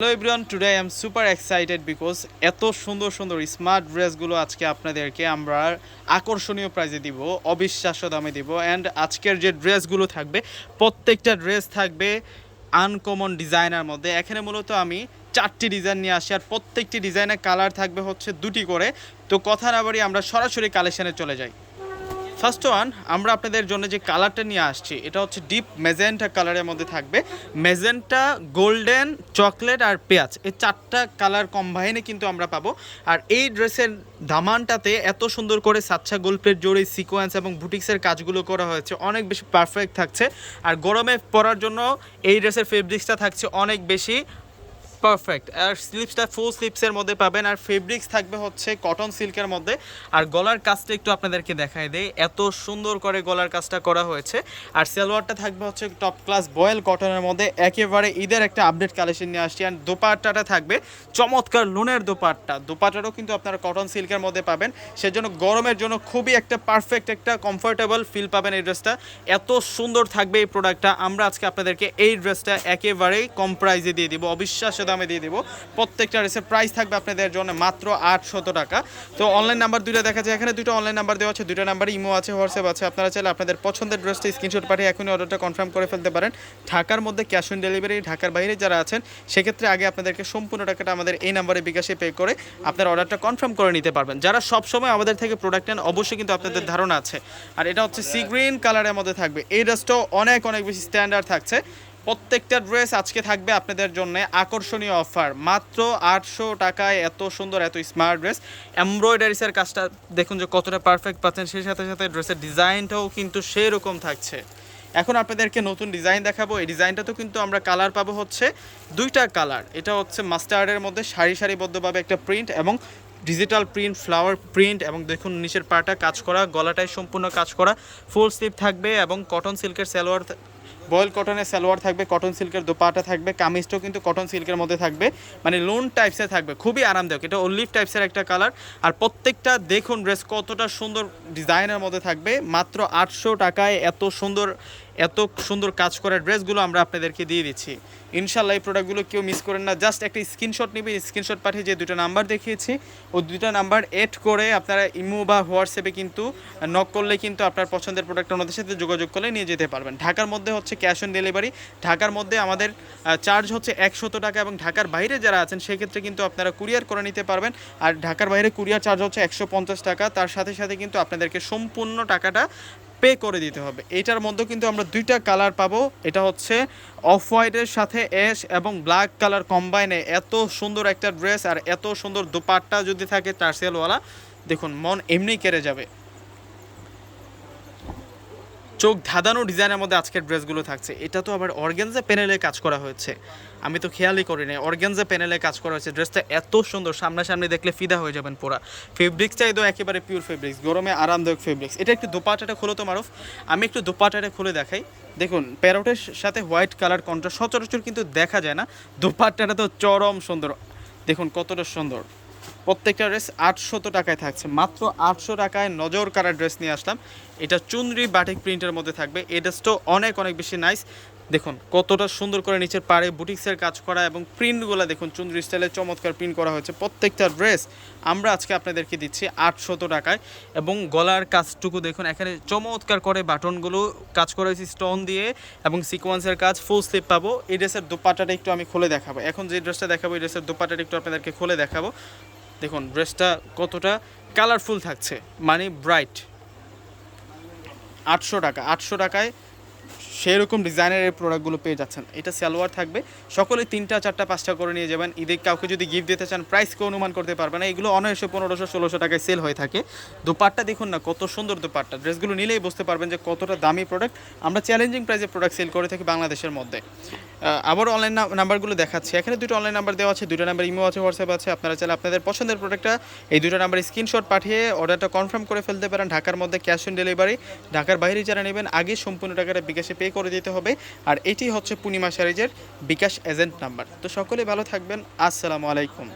Hello everyone today I am super excited because এত সুন্দর সুন্দর স্মার্ট ড্রেসগুলো আজকে আপনাদেরকে আমরা আকর্ষণীয় প্রাইজে দিব, অবিশ্বাস্য দামে দিব অ্যান্ড আজকের যে ড্রেসগুলো থাকবে, প্রত্যেকটা ড্রেস থাকবে আনকমন ডিজাইনার মধ্যে। এখানে মূলত আমি চারটি ডিজাইন নিয়ে আসি আর প্রত্যেকটি ডিজাইনের কালার থাকবে হচ্ছে দুটি করে। তো কথা না বাড়ি আমরা সরাসরি কালেকশানে চলে যাই। ফার্স্ট ওয়ান আমরা আপনাদের জন্য যে কালারটা নিয়ে আসছি, এটা হচ্ছে ডিপ মেজেন্টা কালারের মধ্যে থাকবে। মেজেন্টা গোল্ডেন চকলেট আর পেঁয়াজ, এই চারটা কালার কম্বাইনে কিন্তু আমরা পাবো। আর এই ড্রেসের দামানটাতে এত সুন্দর করে সাচ্চা গোল্পের জোরে সিকোয়েন্স এবং বুটিক্সের কাজগুলো করা হয়েছে, অনেক বেশি পারফেক্ট থাকছে। আর গরমে পরার জন্য এই ড্রেসের ফেব্রিক্সটা থাকছে অনেক বেশি পারফেক্ট আর স্লিপসটা ফুল স্লিপসের মধ্যে পাবেন। আর ফেব্রিক্স থাকবে হচ্ছে কটন সিল্কের মধ্যে। আর গলার কাজটা একটু আপনাদেরকে দেখায় দেয় এত সুন্দর করে গলার কাজটা করা হয়েছে। আর সালোয়ারটা থাকবে হচ্ছে টপ ক্লাস বয়েল কটনের মধ্যে। একেবারে ঈদের একটা আপডেট কালেকশন নিয়ে আসছি। আর দোপাট্টাটা থাকবে চমৎকার লুনের দোপাট্টা। দোপাট্টাটাও কিন্তু আপনারা কটন সিল্কের মধ্যে পাবেন। সেজন্য গরমের জন্য খুবই একটা পারফেক্ট একটা কমফোর্টেবল ফিল পাবেন এই ড্রেসটা এত সুন্দর থাকবে এই প্রোডাক্টটা আমরা আজকে আপনাদেরকে এই ড্রেসটা একেবারেই কম প্রাইজে দিয়ে দিব। অবিশ্বাস্য দামে দিয়ে দিব। প্রত্যেকটা ড্রেসের প্রাইস থাকবে আপনাদের জন্য মাত্র আটশত টাকা। তো অনলাইন নাম্বার দুইটা দেখা যায়। এখানে দুটো অনলাইন নাম্বার দেওয়া আছে দুটো নাম্বার ইমো আছে হোয়াটসঅ্যাপ আছে। আপনারা চাইলে আপনাদের পছন্দের ড্রেসটা স্ক্রিনশট পাঠিয়ে এখনই অর্ডারটা কনফার্ম করে ফেলতে পারেন। ঢাকার মধ্যে ক্যাশ অন ডেলিভারি ঢাকার বাইরে যারা আছেন, সেক্ষেত্রে আগে আপনাদেরকে সম্পূর্ণ টাকাটা আমাদের এই নাম্বারে বিকাশে পে করে আপনার অর্ডারটা কনফার্ম করে নিতে পারবেন। যারা সবসময় আমাদের থেকে প্রোডাক্ট নেন, অবশ্যই কিন্তু আপনাদের ধারণা আছে। আর এটা হচ্ছে সি গ্রিন কালারের মধ্যে থাকবে। এই ড্রেসটাও অনেক অনেক বেশি স্ট্যান্ডার্ড থাকছে। প্রত্যেকটা ড্রেস আজকে থাকবে আপনাদের জন্য আকর্ষণীয় অফার। মাত্র আটশো টাকায় এত সুন্দর, এত স্মার্ট ড্রেস এমব্রয়ডারিসের কাজটা দেখুন যে কতটা পারফেক্ট পাচ্ছেন, সেই সাথে সাথে ড্রেসের ডিজাইনটাও কিন্তু সেই রকম থাকছে। এখন আপনাদেরকে নতুন ডিজাইন দেখাবো। এই ডিজাইনটা তো কিন্তু আমরা কালার পাবো হচ্ছে দুইটা কালার এটা হচ্ছে মাস্টার্ডের মধ্যে সারি সারিবদ্ধভাবে একটা প্রিন্ট এবং ডিজিটাল প্রিন্ট ফ্লাওয়ার প্রিন্ট এবং দেখুন নিচের পাটা কাজ করা গলাটায় সম্পূর্ণ কাজ করা। ফুল স্লিপ থাকবে এবং কটন সিল্কের সালোয়ার বয়েল কটনের সালোয়ার থাকবে, কটন সিল্কের দোপাটা থাকবে, কামিজটাও কিন্তু কটন সিল্কের মধ্যে থাকবে। মানে লোন টাইপসে থাকবে, খুবই আরামদায়ক। এটা অলিভ টাইপসের একটা কালার আর প্রত্যেকটা দেখুন ড্রেস কতটা সুন্দর ডিজাইনের মধ্যে থাকবে। মাত্র আটশো টাকায় এত সুন্দর এত সুন্দর কাজ করা ড্রেসগুলো আমরা আপনাদেরকে দিয়ে দিচ্ছি। ইনশাল্লাহ এই প্রোডাক্টগুলো কেউ মিস করেন না। জাস্ট একটা স্ক্রিনশট নেবেন স্ক্রিনশট পাঠিয়ে যে দুটো নাম্বার দেখিয়েছি ও দুটো নাম্বার এড করে আপনারা ইমো বা হোয়াটসঅ্যাপে কিন্তু নক করলে কিন্তু আপনার পছন্দের প্রোডাক্ট ওনাদের সাথে যোগাযোগ করলে নিয়ে যেতে পারবেন। ঢাকার মধ্যে হচ্ছে ক্যাশ অন ডেলিভারি ঢাকার মধ্যে আমাদের চার্জ হচ্ছে একশত টাকা এবং ঢাকার বাইরে যারা আছেন, সেক্ষেত্রে কিন্তু আপনারা কুরিয়ার করে নিতে পারবেন। আর ঢাকার বাইরে কুরিয়ার চার্জ হচ্ছে একশো পঞ্চাশ টাকা। তার সাথে সাথে কিন্তু আপনাদেরকে সম্পূর্ণ টাকাটা পে করে দিতে হবে। এটার মধ্যে কিন্তু আমরা দুইটা কালার পাবো। এটা হচ্ছে অফ হোয়াইটের সাথে অ্যাশ এবং ব্ল্যাক কালার কম্বাইনে এত সুন্দর একটা ড্রেস আর এত সুন্দর দোপাট্টা যদি থাকে টার্সেলওয়ালা দেখুন, মন এমনি কেড়ে যাবে। চোখ ধাঁধানো ডিজাইনের মধ্যে আজকের ড্রেসগুলো থাকছে। এটা তো আবার অর্গেনজা প্যানেলে কাজ করা হয়েছে। আমি তো খেয়ালই করি না অর্গেনজা প্যানেলে কাজ করা হয়েছে। ড্রেসটা এত সুন্দর, সামনাসামনি দেখলে ফিদা হয়ে যাবেন পুরা। ফেব্রিক্সটাই তো একেবারে পিওর ফেব্রিক্স গরমে আরামদায়ক ফেব্রিক্স এটা একটু দোপাটাটা খুলো তো মারুফ। আমি একটু দোপাটাটা খুলে দেখাই। দেখুন প্যারোটের সাথে হোয়াইট কালার কন্ট্রাস্ট সচরাচর কিন্তু দেখা যায় না। দোপাট্টাটা তো চরম সুন্দর। দেখুন কতটা সুন্দর। প্রত্যেকটা ড্রেস আটশত টাকায় থাকছে। মাত্র আটশো টাকায় নজর কারা ড্রেস নিয়ে আসলাম। এটা চুনরি বাটিক প্রিন্টের মধ্যে থাকবে। এই ড্রেসটাও অনেক অনেক বেশি নাইস দেখুন, কতটা সুন্দর করে নিচের পাড়ে বুটিক্সের কাজ করা এবং প্রিন্টগুলো দেখুন, চুনরি স্টাইলে চমৎকার প্রিন্ট করা হয়েছে। প্রত্যেকটা ড্রেস আমরা আজকে আপনাদেরকে দিচ্ছি আটশত টাকায় এবং গলার কাজটুকু দেখুন, এখানে চমৎকার করে বাটনগুলো কাজ করা হয়েছে স্টোন দিয়ে এবং সিকোয়েন্সের কাজ ফুল স্লিপ পাবো। এই ড্রেসের দোপাটাটা একটু আমি খুলে দেখাবো। এখন যে ড্রেসটা দেখাবো, এই ড্রেসের দোপাটাটা একটু আপনাদেরকে খুলে দেখাবো। দেখুন ড্রেসটা কতটা কালারফুল থাকছে। মানে ব্রাইট আটশো টাকা আটশো টাকায় সেরকম ডিজাইনের এই প্রোডাক্টগুলো পেয়ে যাচ্ছেন। এটা সালোয়ার থাকবে। সকলে তিনটা, চারটা, পাঁচটা করে নিয়ে যাবেন। ঈদে কাউকে যদি গিফট দিতে চান প্রাইসকে অনুমান করতে পারবে না। এগুলো অনায়াসে পনেরোশো, ষোলোশো টাকায় সেল হয়ে থাকে। দোপাট্টা দেখুন না, কত সুন্দর দোপাট্টা। ড্রেসগুলো নিলেই বুঝতে পারবেন যে কতটা দামি প্রোডাক্ট আমরা চ্যালেঞ্জিং প্রাইসে প্রোডাক্ট সেল করে থাকি বাংলাদেশের মধ্যে। আবার অনলাইন নাম্বারগুলো দেখাচ্ছি। এখানে দুটো অনলাইন নাম্বার দেওয়া আছে, দুটো নাম্বার ইমো আছে হোয়াটসঅ্যাপ আছে। আপনারা চাইলে আপনাদের পছন্দের প্রোডাক্টটা এই দুটো নাম্বার স্ক্রিনশট পাঠিয়ে অর্ডারটা কনফার্ম করে ফেলতে পারেন। ঢাকার মধ্যে ক্যাশ অন ডেলিভারি ঢাকার বাইরে যারা নেবেন, আগে সম্পূর্ণ টাকাটা বিকাশে পে করে দিতে হবে। আর এটি হচ্ছে পূর্ণিমা সারিজের বিকাশ এজেন্ট নাম্বার তো সকলে ভালো থাকবেন। আসসালামু আলাইকুম।